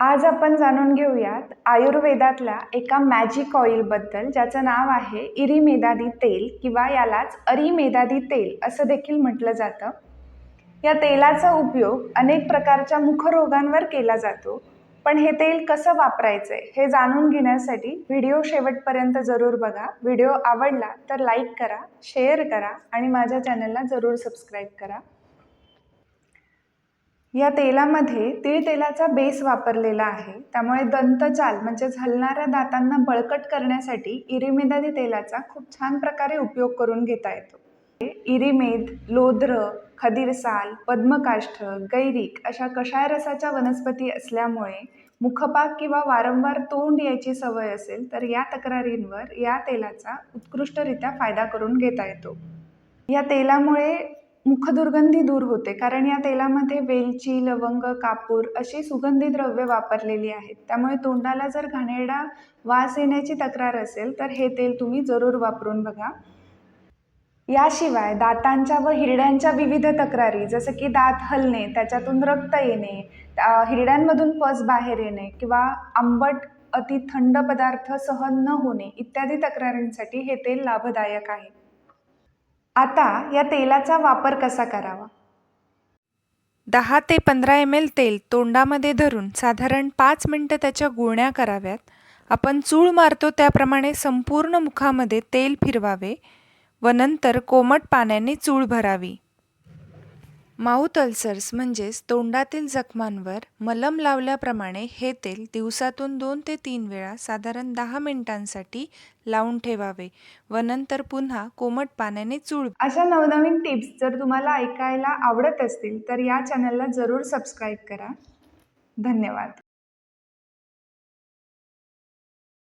आज आपण जाणून घेऊयात आयुर्वेदातल्या एका मॅजिक ऑइलबद्दल ज्याचं नाव आहे इरिमेदादी तेल किंवा यालाच अरिमेदादी तेल असं देखील म्हटलं जातं. या तेलाचा उपयोग अनेक प्रकारच्या मुखरोगांवर केला जातो पण हे तेल कसं वापरायचं आहे हे जाणून घेण्यासाठी व्हिडिओ शेवटपर्यंत जरूर बघा. व्हिडिओ आवडला तर लाईक करा शेअर करा आणि माझ्या चॅनलला जरूर सबस्क्राईब करा. या तेलामध्ये तिळतेलाचा बेस वापरलेला आहे. त्यामुळे दंतचाल म्हणजे हलणाऱ्या दातांना बळकट करण्यासाठी इरिमेदादी तेलाचा खूप छान प्रकारे उपयोग करून घेता येतो. इरिमेद लोध्र खदीरसाल पद्मकाष्ठ गैरिक अशा कषाय रसाच्या वनस्पती असल्यामुळे मुखपाक किंवा वारंवार तोंड यायची सवय असेल तर या तक्रारींवर या तेलाचा उत्कृष्टरित्या फायदा करून घेता येतो. या तेलामुळे मुखदुर्गंधी दूर होते. कारण या तेलामध्ये वेलची लवंग कापूर अशी सुगंधी द्रव्ये वापरलेली आहेत. त्यामुळे तोंडाला जर घाणेरडा वास येण्याची तक्रार असेल तर हे तेल तुम्ही जरूर वापरून बघा. याशिवाय दातांच्या व हिरड्यांच्या विविध तक्रारी जसं की दात हलणे त्याच्यातून रक्त येणे हिरड्यांमधून पस बाहेर येणे किंवा आंबट अति थंड पदार्थ सहन न होणे इत्यादी तक्रारींसाठी हे तेल लाभदायक आहे. आता या तेलाचा वापर कसा करावा? दहा ते पंधरा एम एल तेल तोंडामध्ये धरून साधारण पाच मिनटं त्याच्या गुळण्या कराव्यात. आपण चूळ मारतो त्याप्रमाणे संपूर्ण मुखामध्ये तेल फिरवावे व नंतर कोमट पाण्याने चूळ भरावी. माउथ अल्सर्स म्हणजेच तोंडातील जखमांवर मलम लावल्याप्रमाणे हे तेल दिवसातून दोन ते तीन वेळा साधारण दहा मिनिटांसाठी लावून ठेवावे व नंतर पुन्हा कोमट पाण्याने चूळ अशा नवनवीन टिप्स जर तुम्हाला ऐकायला आवडत असतील तर या चॅनलला जरूर सबस्क्राईब करा. धन्यवाद.